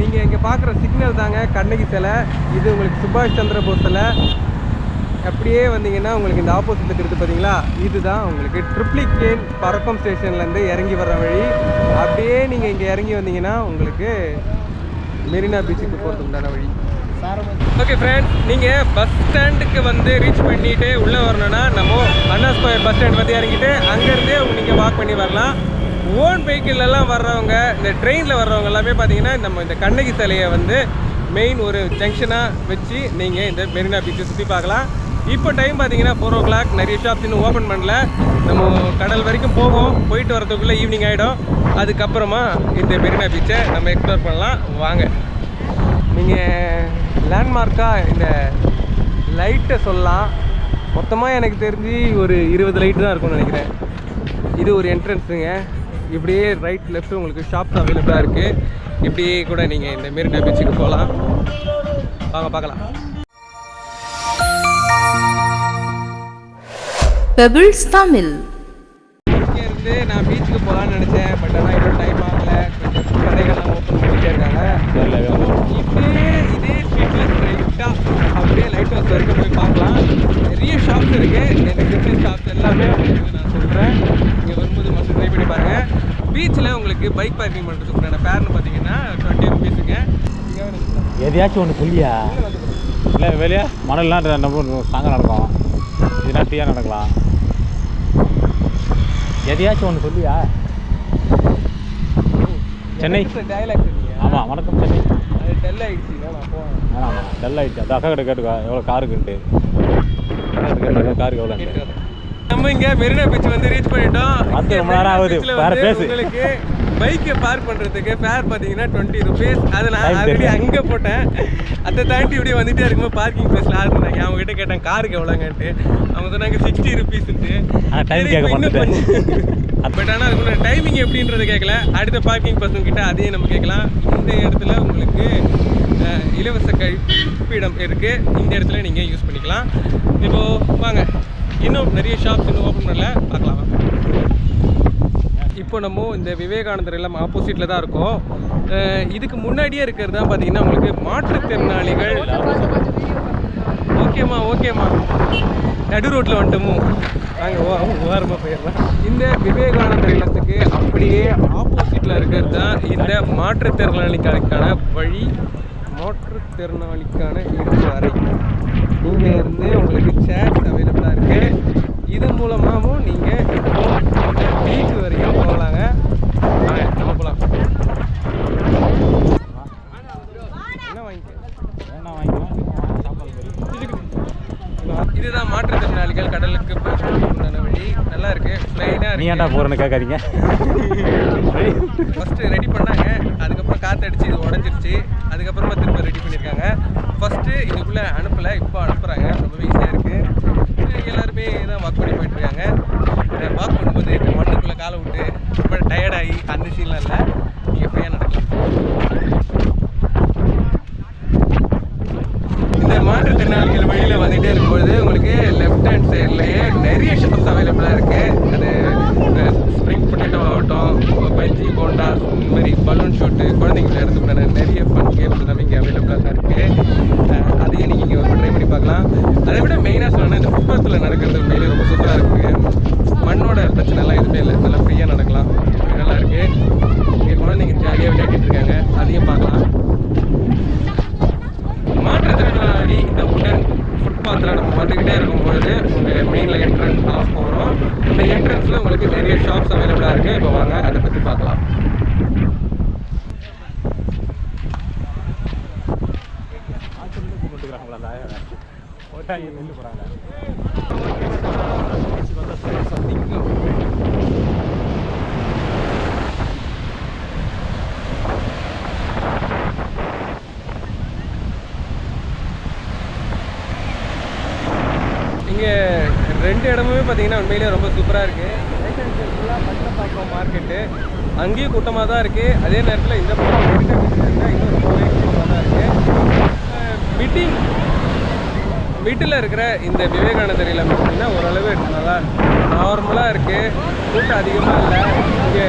நீங்கள் இங்கே பார்க்குற சிக்னல் தாங்க கண்ணகி சிலை. இது உங்களுக்கு சுபாஷ் சந்திர போஸ் சிலை. அப்படியே வந்தீங்கன்னா உங்களுக்கு இந்த ஆப்போசிட்டில் இருக்குது பார்த்தீங்களா இதுதான் உங்களுக்கு ட்ரிப்ளிகேன் பறக்கம் ஸ்டேஷன்லேருந்து இறங்கி வர்ற வழி. அப்படியே நீங்கள் இங்கே இறங்கி வந்தீங்கன்னா உங்களுக்கு மெரினா பீச்சுக்கு போகிறதுக்கு உண்டான வழி. ஓகே ஃப்ரெண்ட்ஸ் நீங்கள் பஸ் ஸ்டாண்டுக்கு வந்து ரீச் பண்ணிட்டு உள்ளே வரணும்னா நம்ம அண்ணா ஸ்கொயர் பஸ் ஸ்டாண்ட் வந்து இறங்கிட்டு அங்கேருந்தே நீங்கள் வாக் பண்ணி வரலாம். ஓன் வெஹிக்கிள்லாம் வர்றவங்க இந்த ட்ரெயினில் வர்றவங்க எல்லாமே பார்த்தீங்கன்னா நம்ம இந்த கண்ணகி சிலையை வந்து மெயின் ஒரு ஜங்ஷனாக வச்சு நீங்கள் இந்த மெரினா பீச்சை சுற்றி பார்க்கலாம். இப்போ டைம் பார்த்தீங்கன்னா ஃபோர் ஓ கிளாக் நிறைய ஷாப்ஸ் இன்னும் ஓப்பன் பண்ணல. நம்ம கடல் வரைக்கும் போவோம். போயிட்டு வரதுக்குள்ளே ஈவினிங் ஆகிடும் அதுக்கப்புறமா இந்த மெரினா பீச்சை நம்ம எக்ஸ்ப்ளோர் பண்ணலாம். வாங்க. நீங்கள் லேண்ட்மார்க்காக இந்த லைட்டை சொல்லலாம். மொத்தமாக எனக்கு தெரிஞ்சு ஒரு இருபது லைட்டு தான் இருக்கும்னு நினைக்கிறேன். இது ஒரு என்ட்ரன்ஸுங்க இப்படியே ரைட் லெஃப்ட் உங்களுக்கு ஷாப்ஸ் அவைலபிளாக இருக்குது இப்படியே கூட நீங்கள் இந்த மெரினா பீச்சுக்கு போகலாம். வாங்க பார்க்கலாம். பெபிள்ஸ் தமிழ் இங்கே இருந்து நான் பீச்சுக்கு போகலான்னு நினச்சேன் பட் ஆனால் இன்னும் டைம் ஆகல. கொஞ்சம் கடைகள்லாம் ஓப்பன் பண்ணிட்டே இருக்காங்க. இப்படியே இதே ஸ்ட்ரீட்டில் ஸ்ட்ரைட்டாக அப்படியே லைட் ஹவுஸ் வரைக்கும் போய் பார்க்கலாம். நிறைய ஷாப்ஸ் இருக்கு. எனக்கு தெரிஞ்ச ஷாப்ஸ் எல்லாமே உங்களுக்கு நான் சொல்கிறேன் இங்கே வரும்போது மஸ்ட் ட்ரை பண்ணி பாருங்கள் பீச்சில் உங்களுக்கு பைக் பார்க்கிங் பண்ணுறதுக்கு உண்டான ஃபேர்னு பார்த்தீங்கன்னா டுவெண்ட்டி ருபீஸுங்க எதையாச்சும் ஒன்று சொல்லியா? இல்லை வெளியே மணல்லாம் நம்ம சாங்க நடக்கும். இதுனா டீயாக நடக்கலாம். எதையாச்சும் ஒன்று சொல்லியா? சென்னை. ஆமாம் வணக்கம் சென்னை. அது டெல் ஆகிடுச்சு டல் ஆகிடுச்சு அது அக்கா கிட்ட கேட்டுக்கோ எவ்வளோ காருக்குன்ட்டு காருக்கு எவ்வளோ நம்ம இங்க மெரினா பீச் வந்து ரீச் பண்ணிட்டோம். ரொம்ப நேரம் மெரினா ஆகுது. வேற பேசு. உங்களுக்கு பைக்கை பார்க் பண்றதுக்கு ஃபேர் பாத்தீங்கன்னா டுவெண்ட்டி ருபீஸ் அது நான் ஆல்ரெடி. அங்க போட்டேன். அதை தாண்டி இப்படி வந்துட்டே இருக்கும்போது பார்க்கிங் பிளேஸ்ல ஆள் இருந்தாங்க. அவங்க கிட்ட கேட்டேன் காருக்கு எவ்வளோங்கன்ட்டு அவங்க சொன்னாங்க சிக்ஸ்டி ருபீஸ்ன்ட்டு time கேட்க மறந்துட்டேன். பட் ஆனால் அதுக்குள்ள டைமிங் எப்படின்றத கேட்கல. அடுத்த பார்க்கிங் பர்சன் கிட்ட அதையும் நம்ம கேட்கலாம். இந்த இடத்துல உங்களுக்கு இலவச கழிப்பிடம் இருக்குது இந்த இடத்துல நீங்கள் யூஸ் பண்ணிக்கலாம். இப்போது வாங்க. இன்னும் நிறைய ஷாப்ஸ் இன்னும் ஓப்பன் பண்ணல. பார்க்கலாம் வாங்க. இப்போ நம்ம இந்த விவேகானந்தர் எல்லாம் ஆப்போசிட்டில் தான் இருக்கோம். இதுக்கு முன்னாடியே இருக்கிறது தான் பார்த்தீங்கன்னா உங்களுக்கு மாற்றுத்திறனாளிகள். ஓகேம்மா ஓகேம்மா. நடு ரோட்டில் வந்துட்டோமோ? நாங்கள் ஓ ஓரமாக போயிடலாம். இந்த விவேகானந்தர் இல்லத்துக்கு அப்படியே ஆப்போசிட்டில் இருக்கிறது தான் இந்த மாற்றுத்திறனாளிகளுக்கான வழி. மாற்றுத்திறனாளிக்கான இருப்பு அறை. இங்கே இருந்து உங்களுக்கு சேர்ஸ் அவைலபிளாக இருக்குது இது மூலமாகவும் நீங்கள் பீச் வரைக்கும் போகலாங்க வாங்க நம்ம போகலாம் என்ன வாங்கிக்க என்ன வாங்கிக்கலாம் சாப்பாடு தெரியும் இதுதான் மாற்றுத்திறனாளிகள் கடலுக்கு போகிறதுக்கு உண்டான வழி நல்லா இருக்கு ப்ளைனாக நீ ஏன்டா போகிறேன்னு கேட்காதீங்க. ஃபஸ்ட்டு ரெடி பண்ணாங்க. அதுக்கப்புறம் காற்றடிச்சு இது உடஞ்சிருச்சு. அதுக்கப்புறமா திரும்ப ரெடி பண்ணியிருக்காங்க ஃபஸ்ட்டு இதுக்குள்ளே அனுப்பலை. இப்போ அனுப்புகிறாங்க ரொம்பவே ஈஸியாக இருக்குது எல்லாருமே தான் வாக் பண்ணி போயிட்டுருக்காங்க. வாக் பண்ணும்போது மண்ணுக்குள்ளே காலை விட்டு ரொம்ப டயர்டாகி அந்த சீன்லாம் இல்லை. நீங்கள் ஃப்ரீயாக நடக்கலாம் இந்த மாற்றுத்திறனாளிகள் வழியில் வந்துகிட்டே இருக்கும்பொழுது உங்களுக்கு லெஃப்ட் ஹேண்ட் சைட்லேயே நிறைய ஷாப்ஸ் அவைலபிளாக இருக்குது அது ஸ்ப்ரிங் பொட்டேட்டோ ஆகட்டும் பஜ்ஜி போண்டா இந்த மாதிரி பலூன் ஷூட்டு குழந்தைங்க விளையாடுறதுக்குண்டான நிறைய ஃபன் கேம்ஸ் எல்லாமே இங்கே அவைலபிளாக தான் இருக்குது அதையும் நீங்கள் இங்கே ட்ரை பண்ணி பார்க்கலாம். அதை விட மெயினாக சொல்லணும்னா இந்த ஃபுட்பாத்தில் நடக்கிறது உண்மையிலே ரொம்ப சூப்பராக இருக்குது மண்ணோட பிரச்சனைலாம் எதுவுமே இல்லை. நல்லா ஃப்ரீயாக நடக்கலாம். நல்லா இருக்குது இங்கே குழந்தைங்க ஜாலியாக விளையாடிட்டு இருக்காங்க. அதையும் பார்க்கலாம். மாற்றுத்திறனாளி இந்த உடன் ஃபுட்பாத்தில் நம்ம வந்துக்கிட்டே இருக்கும் பொழுது உங்கள் மெயினில் என்ட்ரன்ஸ் ஆஃப் போகிறோம் இந்த என்ட்ரன்ஸில் உங்களுக்கு நிறைய ஷாப்ஸ் அவைலபிளாக இருக்குது இப்போ வாங்க அதை பற்றி பார்க்கலாம் கூப்பிட்டுக்கிறாங்களா ஓட்டாங்க நெல்லு போகிறாங்க இங்கே ரெண்டு இடமுமே பார்த்தீங்கன்னா உண்மையிலேயே ரொம்ப சூப்பராக இருக்குது ஃபுல்லாக பட்டப்பாக்கம் மார்க்கெட்டு அங்கேயும் கூட்டமாக தான் இருக்குது அதே நேரத்தில் இந்த பக்கம் இன்னும் ரொம்பவே கூட்டமாக தான் இருக்குது மீட்டிங் வீட்டில் இருக்கிற இந்த விவேகானந்தர் இல்லம் பார்த்தீங்கன்னா ஓரளவு நல்லா நார்மலாக இருக்குது கூட்டம் அதிகமாக இல்லை. இங்கே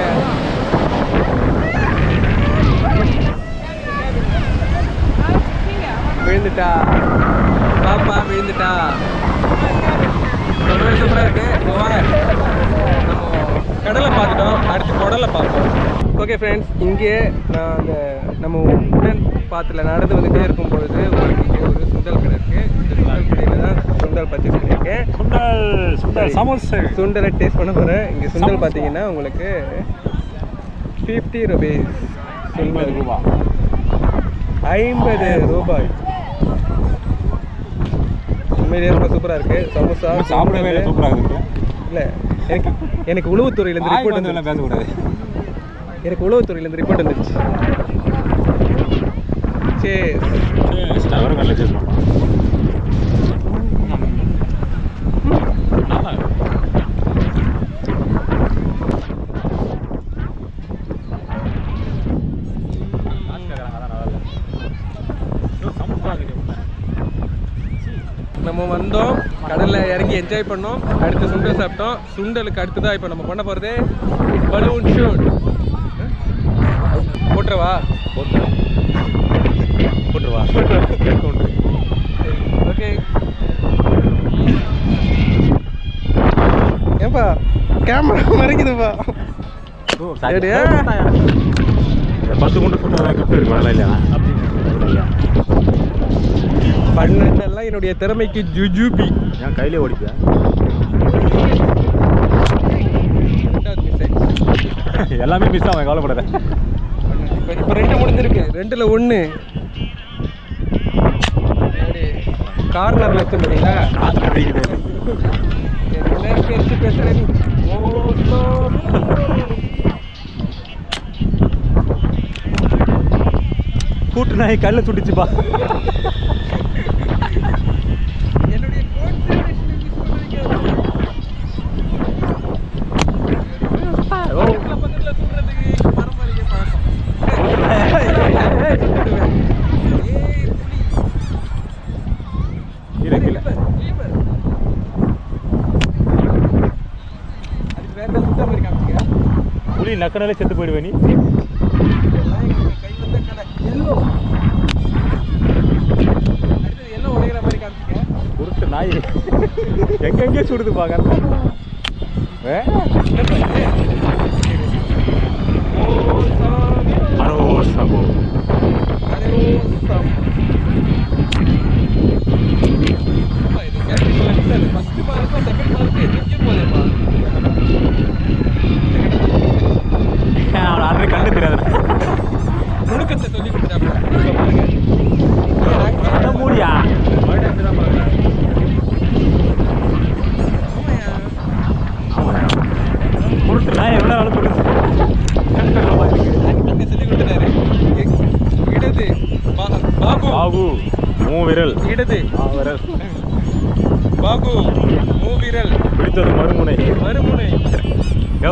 விழுந்துட்டா? பாப்பா விழுந்துட்டா? ரொம்பவே சூப்பராக இருக்கு. நம்ம கடலை பார்த்துட்டோம். அடுத்து குடலை பார்ப்போம். ஓகே ஃப்ரெண்ட்ஸ் இங்கே நான் அந்த நம்ம உடன் பாத்தில் நடந்து வந்துகிட்டே இருக்கும் பொழுது உங்களுக்கு இங்கே ஒரு சுண்டல் கடை இருக்குது இந்த சுண்டல் கடையில் தான் சுண்டல் பர்ச்சேஸ் பண்ணியிருக்கேன் சுண்டல் சுண்டல். சமோசா. சுண்டலை டேஸ்ட் பண்ண போகிறேன் இங்கே சுண்டல் பார்த்தீங்கன்னா உங்களுக்கு ஃபிஃப்டி ருபீஸ் ஐம்பது ரூபா. ஐம்பது ரூபாய். உண்மையிலேயே ரொம்ப சூப்பராக இருக்குது சமோசா சாப்பிடவே சூப்பராக இருக்கு. இல்லை எனக்கு எனக்கு உளவுத்துறையிலேருந்து ரிப்போர்ட் வந்து பேசக்கூடாது எனக்கு உளவுத்துறையிலேருந்து ரிப்போர்ட் வந்துருச்சு. சரி ஸ்டவர் கல்ல சேஸ் பண்ணலாம் நம்ம வந்தோம். கடலில் இறங்கி என்ஜாய் பண்ணோம். அடுத்து சுண்டல் சாப்பிட்டோம். சுண்டலுக்கு அடுத்ததாக இப்போ நம்ம பண்ண போகிறது பலூன் ஷூட் போட்டுருவா போட்டுருவா ஓகே ஏன்பா கேமரா மறைக்குதுப்பா? பத்து குண்டு சுட்டு கிஃப்ட் இருக்கு வேலை இல்லையா? பண்ணெல்லாம் என்னுடைய திறமைக்கு ஜுஜுபி. என் கையிலே ஓடிப்பியா? எல்லாமே மிஸ் ஆகும் கவலைப்படாத. இப்போ ரெண்டு முடிஞ்சிருக்கு. ரெண்டுல ஒன்று கார்னர்ல வச்சு பார்த்தீங்களா என்ன பேச்சு பேசுற நீ ஓ, சோ. கூட்டு நாய் கல்ல சுட்டுச்சுப்பா என்னுடைய concentration எப்படி சொல்றதுக்கு? பக்கத்துல பக்கத்துல சுடுறதுக்கு பரம்பரைக்கு பழக்கம். ஏய், ஏய், ஏய், சுட்டுடுவேன். ஏய், புலி. இருக்கு இல்ல Keeper. அதுக்கு வேற ஏதாவது சுத்தம் மாதிரி காமிச்சிக்க? புலி நக்கனாலே செத்து போயிடுவே நீ இதெல்லாம் எங்க கை வந்த கலை. Yellow. அடுத்தது நக்கனாலே செத்து போயிடுவேன் நீ? குருட்டு நாய். எங்கெங்கே சுடுது பாக்க என்னப்பா இது? ஓ, சாமி. அரோசபோ அரோசம். அப்பா, இது கேட்டீங்களா? இல்ல, இது first mark, second mark எங்கேயும் போகுதேப்பா. அவன் அன்றைக்கு கண்ணு தெரியாது நுணுக்கத்தை சொல்லி கொடுத்தாப்புல. இப்ப பாருங்க. ஏய், அங்க- மூடியா மறுபடியும் அப்படிதான் பாருங்க. ஆமாய்யா. குருட்டு நாய் எவ்வளோ நாள் சுடுது அங்க சொல்லி கொடுத்துட்டாரு. இடது பா- பாபு பாபு மூ விரல் இடது. ஆ விரல் பாபு மூவிரல். பிடித்தது மறுமுனை. மறுமுனை. யோ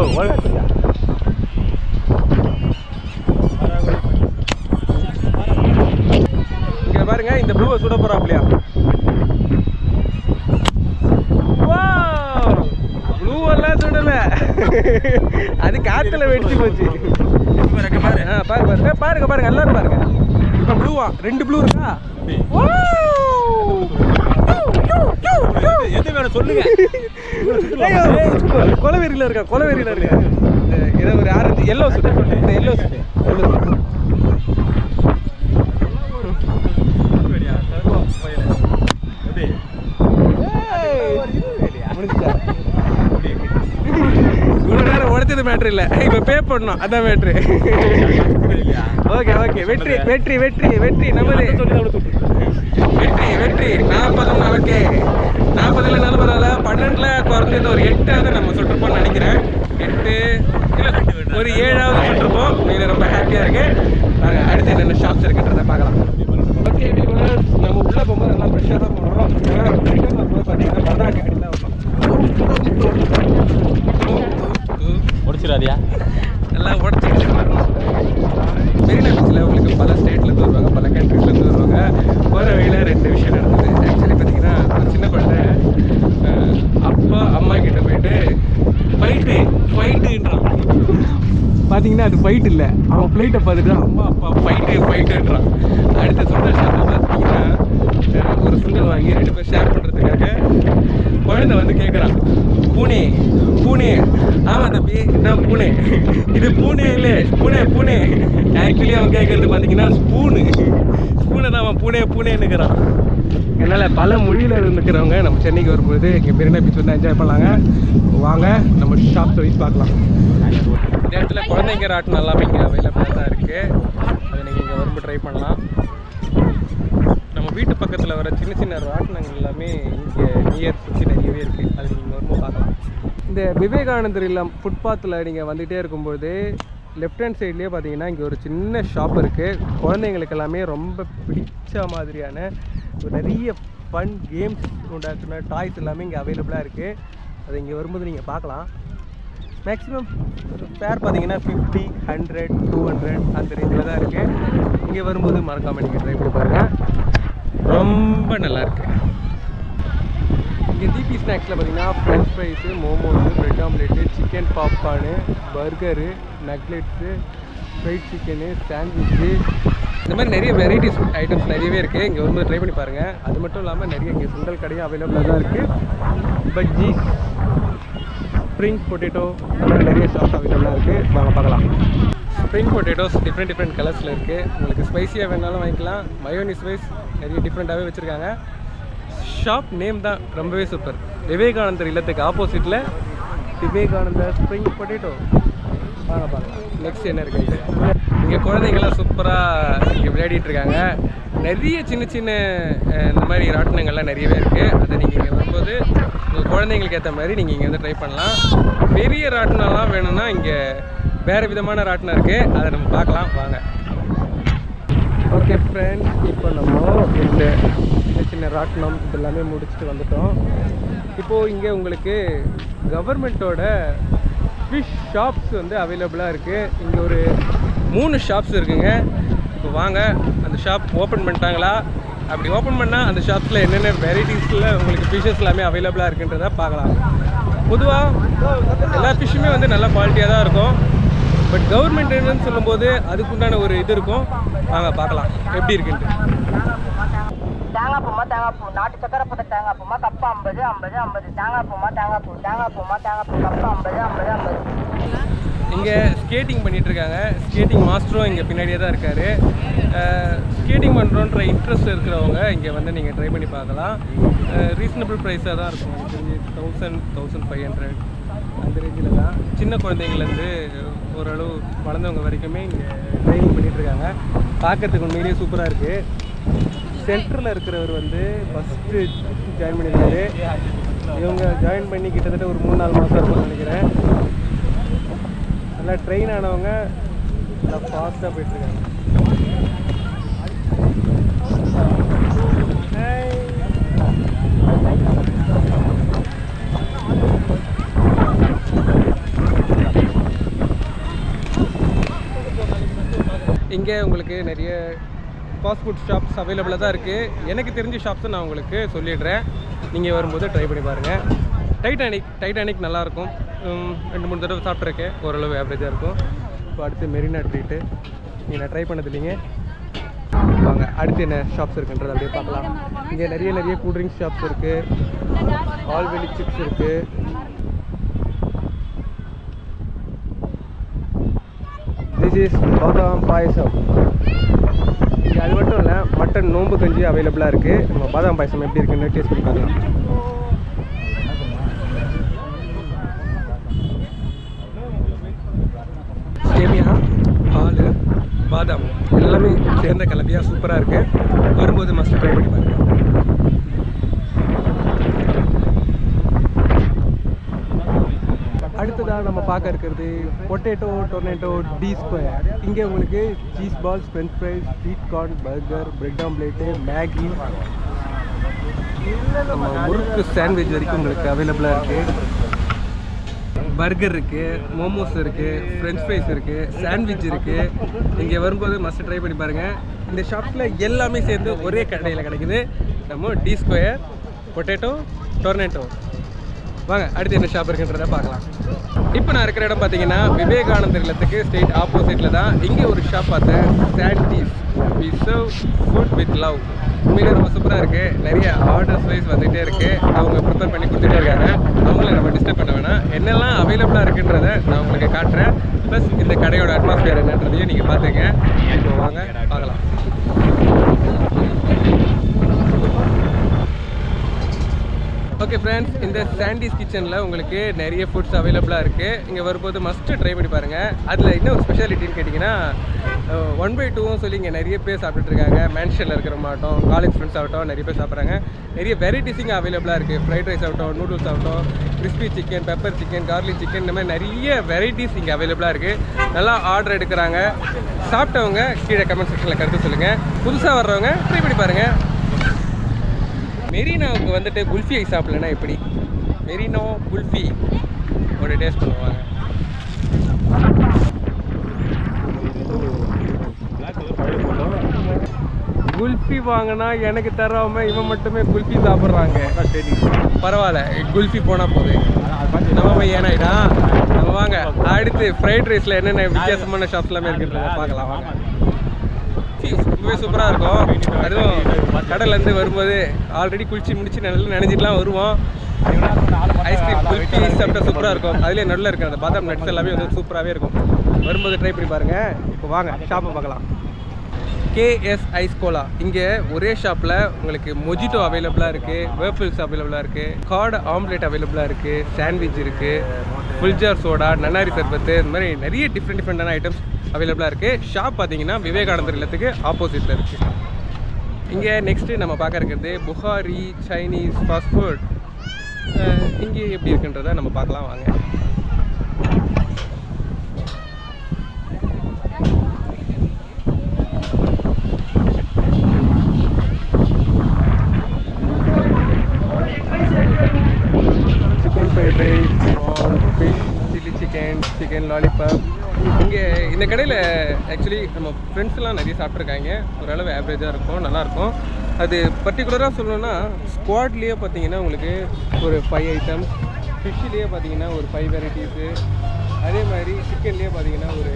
இங்க பாருங்க இந்த ப்ளூவை சுட போறாப்லையா ப்ளூ எல்லாம் சுடல. அது காத்துல வெடிச்சு போச்சு. ஆ, பாரு பாரு ஏ, பாருங்க. பாருங்க எல்லாரும் பாருங்க. இப்ப ப்ளூவா ரெண்டு ப்ளூ இருக்கா? எது வேணும் சொல்லுங்க ஐயோ, கொலவெறியில இருக்கா கொலவெறியில இருக்கா ஒரு ஆரஞ்சு எல்லோ சுட்டு இந்த எல்லோ சுட்டு உடைச்சது மேட்ரு இல்லை. இப்போ பே பண்ணணும். அதான் மேட்ரு ஓகே ஓகே வெற்றி வெற்றி வெற்றி வெற்றி. நமது வெற்றி வெற்றி. நாற்பது நமக்கு. நாற்பதுல நல்ல பரவாயில்ல. பன்னெண்டுல குறைஞ்சது ஒரு எட்டாவது நம்ம சுட்டிருப்போம்னு நினைக்கிறேன். எட்டு இல்லை ஒரு ஏழாவது சுட்டிருப்போம் இதில் ரொம்ப ஹாப்பியாக இருக்கு. நாங்கள் அடுத்து என்னென்ன ஷாப்ஸ் இருக்குன்றதை பார்க்கலாம். ஓகே நம்ம உள்ளே போகும்போது நல்லா ஃப்ரெஷ்ஷாக தான் போகிறோம் ரிட்டர்ன் வரும்போது பார்த்தீங்கன்னா தான் வரும். முடிச்சிடாதியா? நல்லா உடச்சிக்கிட்டு மெரினா பீச்சில் உங்களுக்கு பல ஸ்டேட்லேருந்து வருவாங்க பல கண்ட்ரிஸ்லேருந்து வருவாங்க போகிற வழியில் ரெண்டு விஷயம் நடந்தது ஆக்சுவலி பார்த்தீங்கன்னா ஒரு சின்ன குழந்தை அஹ், அப்பா அம்மா கிட்ட போயிட்டு ஃபைட்டு ஃபைட்டுன்றான் பார்த்தீங்கன்னா அது ஃபைட் இல்லை. அவன் ஃப்ளைட்டை பார்த்துட்டு அம்மா அப்பா ஃபைட்டு ஃபைட்டுன்றான் அடுத்த சுந்தர் ஷாப்பில் பார்த்தீங்கன்னா ஒரு சுண்டல் வாங்கி ரெண்டு பேர் ஷேர் பண்ணுறதுக்காக குழந்தை வந்து கேட்குறான் பூனே பூனே. ஆமாம் தம்பி இதான் பூனே? இது பூனே இல்லை பூனே பூனே. ஆக்சுவலி அவன் கேட்குறது பார்த்தீங்கன்னா ஸ்பூனு. ஸ்பூனை தான் அவன் பூனே பூனேன்னுக்கிறான். என்னால் பல மொழியில் இருந்துக்கிறவங்க நம்ம சென்னைக்கு வரும்போது இங்கே மெரினா பீச் வந்து என்ஜாய் பண்ணலாங்க. வாங்க நம்ம ஷாப் சர்வீஸ் பார்க்கலாம். இந்த இடத்துல குழந்தைங்க ராட்டினம் எல்லாமே இங்கே அவைலபிளாக தான் இருக்குது அதை நீங்கள் இங்கே வரும்போது ட்ரை பண்ணலாம். நம்ம வீட்டு பக்கத்தில் வர சின்ன சின்ன ராட்டினங்கள் எல்லாமே இங்கே நியர் சுற்றி நிறையவே இருக்குது அது நீங்கள் வரும்போது பார்க்கலாம். இந்த விவேகானந்தர் இல்லம் ஃபுட்பாத்தில் நீங்கள் வந்துகிட்டே இருக்கும்போது லெஃப்ட் ஹேண்ட் சைட்லேயே பார்த்தீங்கன்னா இங்கே ஒரு சின்ன ஷாப் இருக்குது குழந்தைங்களுக்கு எல்லாமே ரொம்ப பிடிச்ச மாதிரியான ஒரு நிறைய ஃபன் கேம்ஸ் உண்டாக்குன டாய்ஸ் எல்லாமே இங்கே அவைலபிளாக இருக்குது அதை இங்கே வரும்போது நீங்கள் பார்க்கலாம். மேக்ஸிமம் ஃபேர் பார்த்தீங்கன்னா ஃபிஃப்டி ஹண்ட்ரட் டூ ஹண்ட்ரட் அந்த ரேஞ்சில் தான் இருக்குது இங்கே வரும்போது மறக்காமல் நீங்கள் ட்ரை பண்ணி பாருங்கள் ரொம்ப நல்லாயிருக்கு இங்கே தீபி ஸ்நாக்ஸில் பார்த்தீங்கன்னா french fries momos bread omelette chicken popcorn burger nuggets fried chicken sandwich இந்த மாதிரி நிறைய வெரைட்டிஸ் ஐட்டம்ஸ் நிறையவே இருக்குது இங்கே வரும்போது ட்ரை பண்ணி பாருங்கள் அது மட்டும் இல்லாமல் நிறைய இங்கே சுண்டல் கடையும் அவைலபிளாக தான் இருக்குது பஜ்ஜி ஸ்ப்ரிங் பொட்டேட்டோ அந்த மாதிரி நிறைய ஷாப்ஸ் அவைலபிளாக இருக்குது வாங்க பார்க்கலாம். ஸ்ப்ரிங் பொட்டேட்டோஸ் டிஃப்ரெண்ட் டிஃப்ரெண்ட் கலர்ஸில் இருக்குது உங்களுக்கு ஸ்பைசியாக வேணாலும் வாங்கிக்கலாம். மயோனிஸ் வைஸ் நிறைய டிஃப்ரெண்ட்டாகவே வச்சுருக்காங்க. ஷாப் நேம் தான் ரொம்பவே சூப்பர் விவேகானந்தர் இல்லத்துக்கு ஆப்போசிட்டில் விவேகானந்தர் ஸ்ப்ரிங் பொட்டேட்டோ வாங்க பார்க்கலாம். நெக்ஸ்ட் என்ன இருக்குது இங்கே குழந்தைங்களாம் சூப்பராக இங்கே விளையாடிட்டு இருக்காங்க. நிறைய சின்ன சின்ன இந்த மாதிரி ராட்டினங்கள்லாம் நிறையவே இருக்குது அதை நீங்கள் இங்கே வரும்போது உங்கள் குழந்தைங்களுக்கு ஏற்ற மாதிரி நீங்கள் இங்கே வந்து ட்ரை பண்ணலாம். பெரிய ராட்டினம்லாம் வேணும்னா இங்கே வேறு விதமான ராட்டினம் இருக்குது அதை நம்ம பார்க்கலாம் வாங்க. ஓகே ஃப்ரெண்ட்ஸ் இப்போ நம்ம இந்த சின்ன சின்ன ராட்டினம் இதெல்லாமே முடிச்சுட்டு வந்துட்டோம். இப்போது இங்கே உங்களுக்கு கவர்மெண்ட்டோட ஃபிஷ் ஷாப்ஸ் வந்து அவைலபிளாக இருக்குது இங்கே ஒரு மூணு ஷாப்ஸ் இருக்குங்க. இப்போ வாங்க அந்த ஷாப் ஓப்பன் பண்ணிட்டாங்களா? அப்படி ஓப்பன் பண்ணால் அந்த ஷாப்ஸில் என்னென்ன வெரைட்டிஸில் உங்களுக்கு ஃபிஷ்ஷஸ் எல்லாமே அவைலபிளாக இருக்குன்றத பார்க்கலாம். பொதுவாக எல்லா ஃபிஷ்ஷுமே வந்து நல்ல குவாலிட்டியாக தான் இருக்கும். பட் கவர்மெண்ட் என்னன்னு சொல்லும்போது அதுக்குண்டான ஒரு இது இருக்கும். வாங்க பார்க்கலாம். எப்படி இருக்குன்ட்டு. தேங்காய் பூமா தேங்காய் பூ. நாட்டு சக்கரை போட்ட தேங்காய் பூமா கப்பு ஐம்பது ஐம்பது ஐம்பது. தேங்காய் பூமா தேங்காய் பூ. தேங்காய் பூமா தேங்காய் பூ. கப்பு ஐம்பது ஐம்பது ஐம்பது. இங்கே ஸ்கேட்டிங் பண்ணிட்டு இருக்காங்க. ஸ்கேட்டிங் மாஸ்டரும் இங்கே பின்னாடியே தான் இருக்காரு. ஸ்கேட்டிங் பண்ணுறோன்ற இன்ட்ரெஸ்ட் இருக்கிறவங்க இங்கே வந்து நீங்கள் ட்ரை பண்ணி பார்க்கலாம். ரீசனபிள் ப்ரைஸாக தான் இருக்கும். எனக்கு தெரிஞ்சு தௌசண்ட் தௌசண்ட் ஃபைவ் ஹண்ட்ரட் அந்த ரேஞ்சில் தான். சின்ன குழந்தைங்கள்லேருந்து ஓரளவு வளர்ந்தவங்க வரைக்குமே இங்கே ட்ரைனிங் பண்ணிகிட்டு இருக்காங்க பார்க்கறதுக்கு உண்மையிலேயே சூப்பராக இருக்குது சென்டரில் இருக்கிறவர் வந்து ஃபஸ்ட்டு ஜாயின் பண்ணியிருக்காரு. இவங்க ஜாயின் பண்ணி கிட்டத்தட்ட ஒரு மூணு நாலு மாதம் இருக்கும்னு நினைக்கிறேன். நல்லா ட்ரெயின் ஆனவங்க நல்லா ஃபாஸ்ட்டாக போயிட்டுருக்காங்க. இங்கே உங்களுக்கு நிறைய ஃபாஸ்ட் ஃபுட் ஷாப்ஸ் அவைலபிளாக தான் இருக்குது எனக்கு தெரிஞ்ச ஷாப்ஸை நான் உங்களுக்கு சொல்லிடுறேன். நீங்கள் வரும்போது ட்ரை பண்ணி பாருங்கள் டைட்டானிக் டைட்டானிக் நல்லாயிருக்கும் ரெண்டு மூணு தடவை சாப்பிட்ருக்கேன் ஓரளவு ஆவரேஜாக இருக்கும். இப்போ அடுத்து மெரினா ட்ரீட்டு நீங்கள் நான் ட்ரை பண்ணது இல்லைங்க. வாங்க அடுத்து என்ன ஷாப்ஸ் இருக்குன்றது அப்படியே பார்க்கலாம். இங்கே நிறைய நிறைய கூல் ட்ரிங்க்ஸ் ஷாப்ஸ் இருக்குது ஆல்வெலி சிப்ஸ் இருக்குது இஸ் பாதாம் பாயசம். இங்கே அது மட்டும் இல்லை மட்டன் நோம்பு கஞ்சி அவைலபிளாக இருக்குது நம்ம பாதாம் பாயசம் எப்படி இருக்குன்னு டேஸ்ட் பண்ணி பார்க்கலாம். சேமியா பால் பாதாம் எல்லாமே சேர்ந்த கலவையாக சூப்பராக இருக்குது வரும்போது மஸ்ட் ட்ரை பண்ணி பாருங்கள் நம்ம பார்க்க இருக்கிறது பொட்டேட்டோ டொர்னேட்டோ டி ஸ்கொயர் இங்கே உங்களுக்கு cheese balls french fries sweet corn burger bread omelette Maggi நம்ம முறுக்கு சாண்ட்விச் வரைக்கும் உங்களுக்கு அவைலபிளாக இருக்குது பர்கர் இருக்குது மோமோஸ் இருக்குது ஃப்ரெஞ்ச் ஃப்ரைஸ் இருக்குது சாண்ட்விச் இருக்குது இங்கே வரும்போது மஸ்ட் ட்ரை பண்ணி பாருங்கள் இந்த ஷாப்பில் எல்லாமே சேர்ந்து ஒரே கடையில் கிடைக்குது. நம்ம டி ஸ்கொயர் பொட்டேட்டோ டொர்னேட்டோ வாங்க அடுத்து என்ன ஷாப் இருக்குன்றத பார்க்கலாம். இப்போ நான் இருக்கிற இடம் பார்த்தீங்கன்னா விவேகானந்தர் இல்லத்துக்கு ஸ்டேட் ஆப்போசிட்டில் தான். இங்கே ஒரு ஷாப் பார்த்தேன். Sandy's we serve food with love உண்மையிலே ரொம்ப சூப்பராக இருக்குது நிறைய ஆர்டர்ஸ் வைஸ் வந்துகிட்டே இருக்குது அவங்க ப்ரிப்பேர் பண்ணி கொடுத்துட்டே இருக்காங்க. அவங்கள நம்ம டிஸ்டர்ப் பண்ண வேணாம். என்னெல்லாம் அவைலபிளாக இருக்குன்றத நான் உங்களுக்கு காட்டுறேன். ப்ளஸ் இந்த கடையோட அட்மாஸ்பியர் என்னன்றதையும் நீங்கள் பார்த்துங்க இப்போ வாங்க பார்க்கலாம். ஓகே ஃப்ரெண்ட்ஸ் இந்த சாண்டிஸ் கிச்சனில் உங்களுக்கு நிறைய ஃபுட்ஸ் அவைலபிளாக இருக்குது இங்கே வரும்போது மஸ்ட்டு ட்ரை பண்ணி பாருங்கள் அதில் என்ன ஒரு ஸ்பெஷாலிட்டின்னு கேட்டிங்கன்னா ஒன் பை டூவும் சொல்லி இங்கே நிறைய பேர் சாப்பிட்டுருக்காங்க மேன்ஷனில் இருக்கிற மாட்டோம் காலேஜ் ஃப்ரெண்ட்ஸ் ஆகட்டும் நிறைய பேர் சாப்பிட்றாங்க. நிறைய வெரைட்டிஸ் இங்கே அவைலபிளாக இருக்குது ஃப்ரைட் ரைஸ் ஆகட்டும் நூடுல்ஸ் ஆகட்டும் crispy chicken pepper chicken garlic chicken இந்த மாதிரி நிறைய வெரைட்டிஸ் இங்கே அவைலபிளாக இருக்குது நல்லா ஆர்டர் எடுக்கிறாங்க. சாப்பிட்டவங்க கீழே கமெண்ட் செக்ஷனில் கருத்து சொல்லுங்கள் புதுசாக வர்றவங்க ட்ரை பண்ணி பாருங்கள் மெரினாவுக்கு வந்துட்டு குல்ஃபி ஐஸ் சாப்பிடலன்னா எப்படி? மெரினோ குல்ஃபி. ஒரு டேஸ்ட் பண்ணுவாங்க குல்ஃபி வாங்கினா எனக்கு தராம இவன் மட்டுமே குல்ஃபி சாப்பிட்றாங்க. பரவாயில்ல குல்ஃபி போனால் போதும் நம்ம பையன் ஏனாயிட்டான் நம்ம வாங்க அடுத்து ஃப்ரைட் ரைஸில் என்னென்ன வித்தியாசமான ஷாப்ஸ் எல்லாமே இருக்குன்றத பார்க்கலாம் வாங்க. ரொம்பவே சூப்பராக இருக்கும். அதுவும் கடல்லேருந்து வரும்போது ஆல்ரெடி குளிச்சு முடிச்சு நல்லா நினைஞ்சிட்டுலாம் வருவோம். ஐஸ்கிரீம் குல்ஃபி சாப்பிட்டா சூப்பராக இருக்கும். அதுலேயே நல்லா இருக்கும் அந்த பாதாம் நட்ஸ் எல்லாமே வந்து சூப்பராகவே இருக்கும். வரும்போது ட்ரை பண்ணி பாருங்கள் இப்போ வாங்க ஷாப்பை பார்க்கலாம். கேஎஸ் ஐஸ் கோலா இங்கே ஒரே ஷாப்பில் உங்களுக்கு மொஜிட்டோ அவைலபிளாக இருக்குது வேர்ஃபில்ஸ் அவைலபிளாக இருக்குது கார்டு ஆம்லேட் அவைலபிளாக இருக்குது சாண்ட்விச் இருக்குது ஃபுல்ஜார் சோடா நன்னாரி சர்பத்து இந்த மாதிரி நிறைய டிஃப்ரெண்ட் டிஃப்ரெண்டான ஐட்டம்ஸ் அவைலபிளாக இருக்குது ஷாப் பார்த்தீங்கன்னா விவேகானந்தர் இல்லத்துக்கு ஆப்போசிட்டில் இருக்குது இங்கே நெக்ஸ்ட்டு நம்ம பார்க்க இருக்கிறது புகாரி சைனீஸ் ஃபாஸ்ட் ஃபுட் இங்கே எப்படி இருக்குன்றதை நம்ம பார்க்கலாம் வாங்க chicken fried rice fish chilli chicken chicken lollipop இங்கே இந்த கடையில் ஆக்சுவலி நம்ம ஃப்ரெண்ட்ஸ்லாம் நிறைய சாப்பிட்ருக்காங்க ஓரளவு ஆவரேஜாக இருக்கும் நல்லாயிருக்கும். அது பர்டிகுலராக சொல்லணும்னா ஸ்குவாட்லேயே பார்த்தீங்கன்னா உங்களுக்கு ஒரு ஃபைவ் ஐட்டம்ஸ் ஃபிஷ்ஷிலேயே பார்த்தீங்கன்னா ஒரு ஃபைவ் வெரைட்டிஸு அதே மாதிரி சிக்கன்லேயே பார்த்தீங்கன்னா ஒரு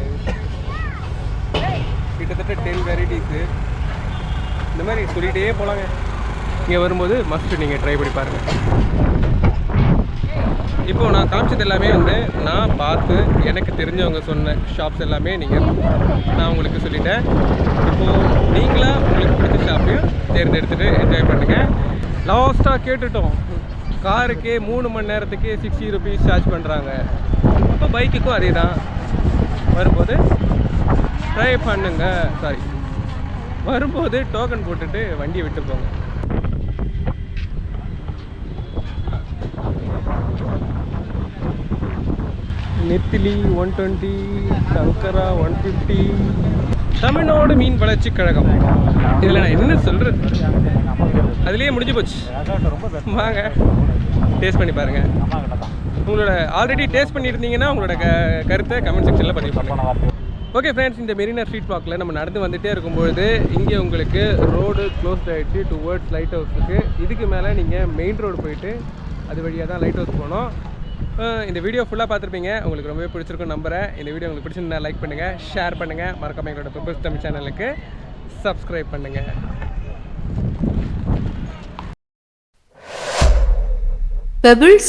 கிட்டத்தட்ட டென் வெரைட்டிஸு இந்த மாதிரி சொல்லிகிட்டே போகலாங்க இங்கே வரும்போது மஸ்ட் நீங்கள் ட்ரை பண்ணி பாருங்கள் இப்போ நான் காமிச்சது எல்லாமே வந்து நான் பார்த்து எனக்கு தெரிஞ்சவங்க சொன்ன ஷாப்ஸ் எல்லாமே நீங்கள் நான் உங்களுக்கு சொல்லிட்டேன். இப்போது நீங்களா உங்களுக்கு பிடிச்ச ஷாப்பையும் தேர்ந்தெடுத்துட்டு என்ஜாய் பண்ணுங்கள் லாஸ்ட்டாக கேட்டுட்டோம். காருக்கே மூணு மணி நேரத்துக்கு சிக்ஸ்டி ருபீஸ் சார்ஜ் பண்ணுறாங்க இப்போ பைக்குக்கும் அதே தான் வரும்போது ட்ரை பண்ணுங்க. சாரி வரும்போது டோக்கன் போட்டுட்டு வண்டியை விட்டு போங்க. நெத்திலி ஒன் டுவெண்ட்டி சங்கரா ஒன் ஃபிஃப்டி தமிழ்நாடு மீன் வளர்ச்சி கழகம். இதில் நான் என்ன சொல்கிறது அதுலேயே முடிஞ்சு போச்சு. வாங்க டேஸ்ட் பண்ணி பாருங்கள் உங்களோட ஆல்ரெடி டேஸ்ட் பண்ணியிருந்தீங்கன்னா உங்களோட க கருத்தை கமெண்ட் செக்ஷனில் பண்ணி பண்ணுங்க. ஓகே ஃப்ரெண்ட்ஸ் இந்த மெரினா ஸ்ட்ரீட் பார்க்கில் நம்ம நடந்து வந்துகிட்டே இருக்கும்பொழுது இங்கே உங்களுக்கு ரோடு க்ளோஸ் ஆகிடுச்சு டுவர்ட்ஸ் லைட் ஹவுஸுக்கு இதுக்கு மேலே நீங்கள் மெயின் ரோடு போயிட்டு அது வழியாக தான் லைட் ஹவுஸ் போகணும் இந்த வீடியோ ஃபுல்லாக பார்த்துருப்பீங்க. உங்களுக்கு ரொம்பவே பிடிச்சிருக்கும் நம்புகிறேன் இந்த வீடியோ உங்களுக்கு பிடிச்சிருந்தா லைக் பண்ணுங்கள் ஷேர் பண்ணுங்கள் மறக்காம எங்களோட பெப்பர்ஸ் தமிழ் சேனலுக்கு சப்ஸ்கிரைப் பண்ணுங்கள் Pebbles